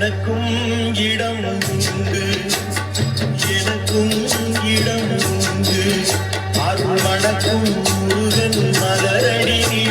எனக்கும் இடம் உண்டு. எனக்கும் இடம் உண்டு. அருள் மணக்கும் முருகன் மலரடி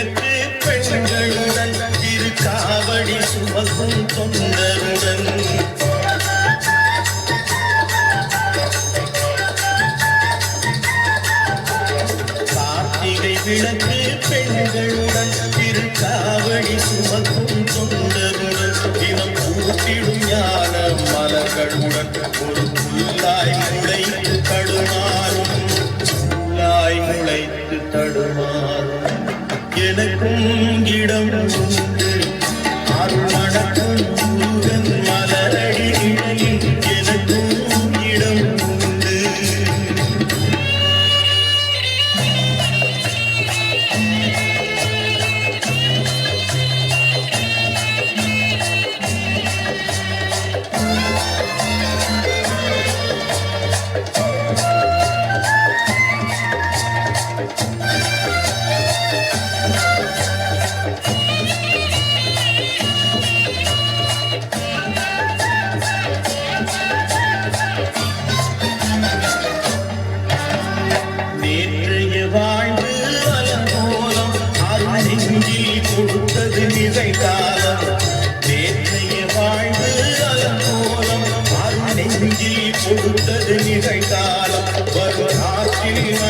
கார்த்திகை பெண்களுடன் பெண்களுடன் காவடி சுமக்கும் தொண்டருடன். கார்த்திகை விளக்கு பெண்களுடன் திருக்காவடி சுமக்கும் தொண்டருடன். இனம் கூட்டிடும் ஞான மலர்களுடன் ஒரு புல்லாய் முளைத்து தடுமாறும். புல்லாய் முளைத்து தடுமாறும். எனக்கும் இடம்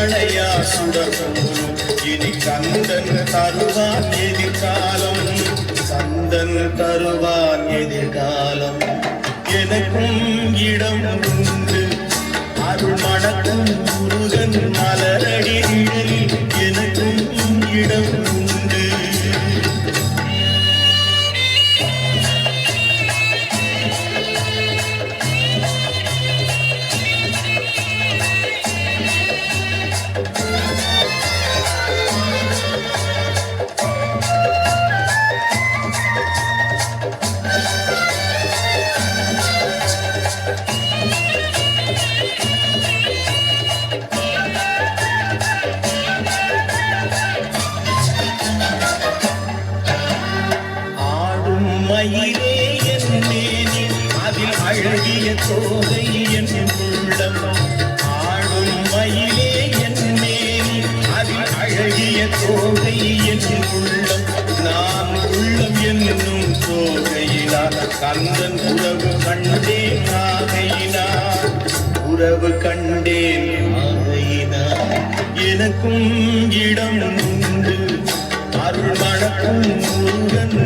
மழையா சுடரும் இனி கந்தன் தருவான் எதிர்காலம். சந்தன் தருவான் எதிர்காலம். எனக்கும் இடம் உண்டு. அருள் மணக்கும் முருகன் மலரடி. அழகிய தோகை என் உள்ளம் ஆடும் மயிலே என் மேனி. அதில் அழகிய தோகை என் உள்ளம். நான் உள்ளம் என்னும் கந்தன் உறவு கண்டேன் ஆகையினார் உறவு கண்டேன் ஆகையினார் எனக்கும் இடம் உண்டு. அருள் மணக்கும் முருகன்